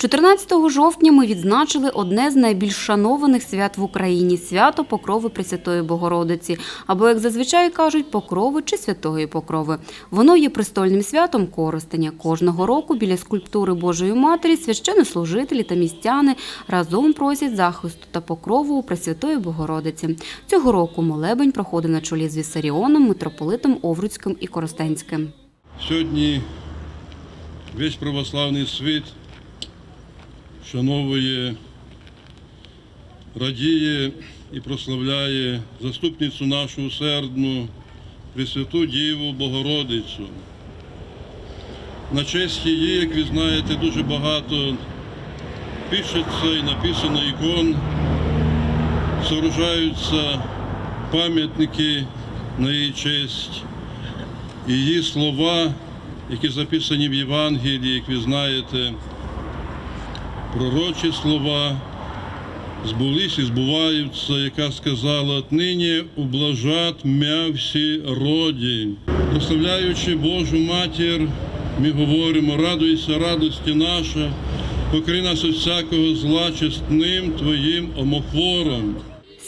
14 жовтня ми відзначили одне з найбільш шанованих свят в Україні свято Покрови Пресвятої Богородиці, або, як зазвичай кажуть, Покрови чи Святої Покрови. Воно є престольним святом Коростеня. Кожного року біля скульптури Божої Матері священнослужителі та містяни разом просять захисту та покрову у Пресвятої Богородиці. Цього року молебень проходив на чолі з Вісаріоном, митрополитом Овруцьким і Коростенським. Сьогодні весь православний світ шановує, радіє і прославляє заступницю нашу усердну, Пресвяту Діву Богородицю. На честь її, як ви знаєте, дуже багато пишеться і написано ікон, сооружаються пам'ятники на її честь. Її слова, які записані в Євангелії, як ви знаєте, пророчі слова, збулись і збуваються, яка сказала, нині ублажат мя всі роді. Прославляючи Божу Матір, ми говоримо, радуйся, радості наша, покри нас від всякого зла чесним Твоїм омофором.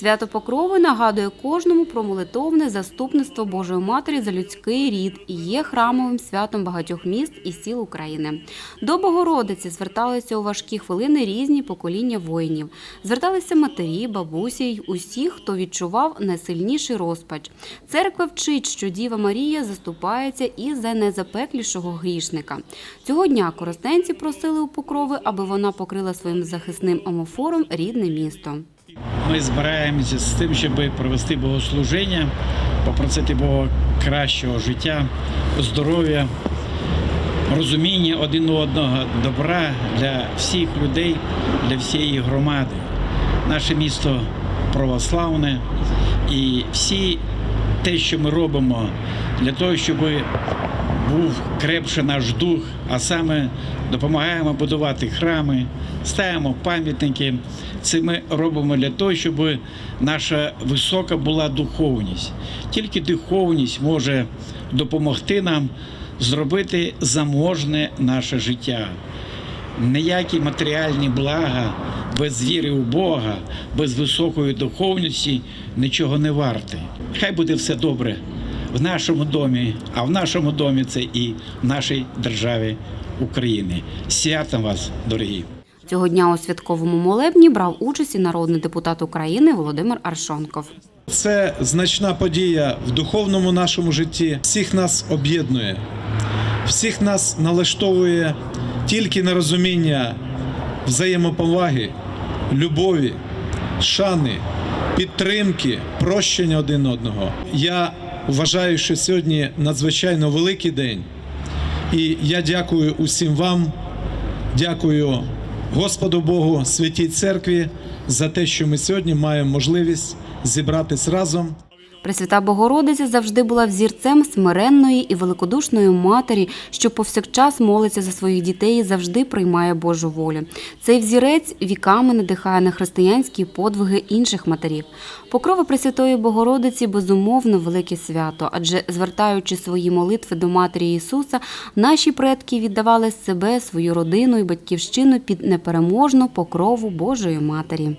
Свято Покрови нагадує кожному про молитовне заступництво Божої Матері за людський рід і є храмовим святом багатьох міст і сіл України. До Богородиці зверталися у важкі хвилини різні покоління воїнів. Зверталися матері, бабусі й усі, хто відчував найсильніший розпач. Церква вчить, що Діва Марія заступається і за найзапеклішого грішника. Цього дня коростенці просили у Покрови, аби вона покрила своїм захисним омофором рідне місто. Ми збираємося з тим, щоб провести богослужіння, попросити Бога кращого життя, здоров'я, розуміння один одного, добра для всіх людей, для всієї громади. Наше місто православне і всі те, що ми робимо для того, щоб був крепше наш дух, а саме допомагаємо будувати храми, ставимо пам'ятники. Це ми робимо для того, щоб наша висока була духовність. Тільки духовність може допомогти нам зробити заможне наше життя. Ніякі матеріальні блага без віри у Бога, без високої духовності нічого не варте. Хай буде все добре в нашому домі, а в нашому домі це і в нашій державі України. Святом вас, дорогі! Цього дня у святковому молебні брав участь і народний депутат України Володимир Аршонков. Це значна подія в духовному нашому житті. Всіх нас об'єднує, всіх нас налаштовує тільки на розуміння взаємоповаги, любові, шани, підтримки, прощення один одного. Я вважаю, що сьогодні надзвичайно великий день. І я дякую усім вам, дякую Господу Богу, святій церкві за те, що ми сьогодні маємо можливість зібратись разом. Пресвята Богородиця завжди була взірцем смиренної і великодушної матері, що повсякчас молиться за своїх дітей і завжди приймає Божу волю. Цей взірець віками надихає на християнські подвиги інших матерів. Покрова Пресвятої Богородиці безумовно велике свято, адже звертаючи свої молитви до Матері Ісуса, наші предки віддавали себе, свою родину і батьківщину під непереможну покрову Божої Матері.